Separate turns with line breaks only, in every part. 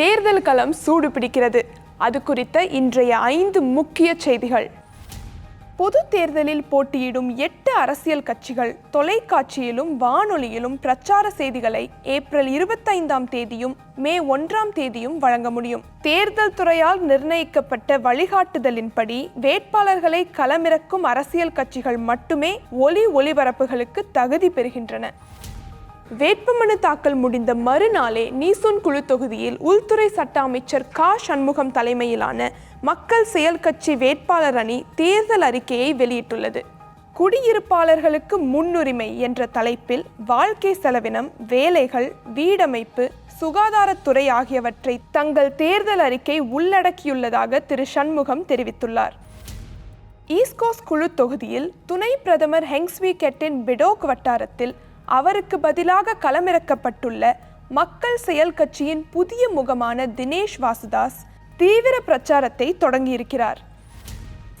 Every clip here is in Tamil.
தேர்தல் களம் சூடு பிடிக்கிறது அது குறித்த இன்றைய ஐந்து முக்கிய செய்திகள். பொது தேர்தலில் போட்டியிடும் எட்டு அரசியல் கட்சிகள் தொலைக்காட்சியிலும் வானொலியிலும் பிரச்சார செய்திகளை ஏப்ரல் இருபத்தைந்தாம் தேதியும் மே ஒன்றாம் தேதியும் வழங்க முடியும். தேர்தல் துறையால் நிர்ணயிக்கப்பட்ட வழிகாட்டுதலின்படி வேட்பாளர்களை களமிறக்கும் அரசியல் கட்சிகள் மட்டுமே ஒலி ஒளிபரப்புகளுக்கு தகுதி பெறுகின்றன. வேட்புமனு தாக்கல் முடிந்த மறுநாளே நீசூன் குழு தொகுதியில் உள்துறை சட்ட அமைச்சர் கா. சண்முகம் தலைமையிலான மக்கள் செயல் கட்சி வேட்பாளர் அணி தேர்தல் அறிக்கையை வெளியிட்டுள்ளது. குடியிருப்பாளர்களுக்கு முன்னுரிமை என்ற தலைப்பில் வாழ்க்கை செலவினம் வேலைகள் வீடமைப்பு சுகாதாரத்துறை ஆகியவற்றை தங்கள் தேர்தல் அறிக்கை உள்ளடக்கியுள்ளதாக திரு. சண்முகம் தெரிவித்துள்ளார். ஈஸ்கோஸ் குழு தொகுதியில் துணை பிரதமர் ஹெங்ஸ்வி கெட்டின் பிடோக் வட்டாரத்தில் அவருக்கு பதிலாக களமிறக்கப்பட்டுள்ள மக்கள் செயல் கட்சியின் புதிய முகமான தினேஷ் வாசுதாஸ் தீவிர பிரச்சாரத்தை தொடங்கியிருக்கிறார்.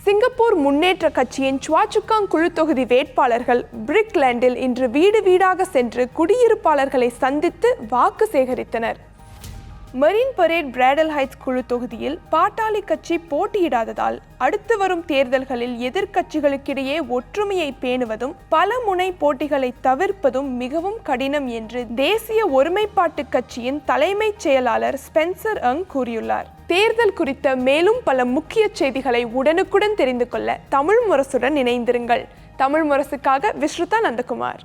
சிங்கப்பூர் முன்னேற்ற கட்சியின் சுவாச்சுக்காங் குழு தொகுதி வேட்பாளர்கள் பிரிக்லேண்டில் இன்று வீடு வீடாக சென்று குடியிருப்பாளர்களை சந்தித்து வாக்கு சேகரித்தனர். மெரின் பரேட் பிராடல் ஹைட்ஸ் குழு தொகுதியில் பாட்டாளி கட்சி போட்டியிடாததால் அடுத்து வரும் தேர்தல்களில் எதிர்க்கட்சிகளுக்கிடையே ஒற்றுமையை பேணுவதும் பல முனை போட்டிகளை தவிர்ப்பதும் மிகவும் கடினம் என்று தேசிய ஒருமைப்பாட்டு கட்சியின் தலைமைச் செயலாளர் ஸ்பென்சர் அங் கூறியுள்ளார். தேர்தல் குறித்த மேலும் பல முக்கிய செய்திகளை உடனுக்குடன் தெரிந்து கொள்ள தமிழ் முரசுடன் இணைந்திருங்கள். தமிழ் முரசுக்காக விஸ்ருதா நந்தகுமார்.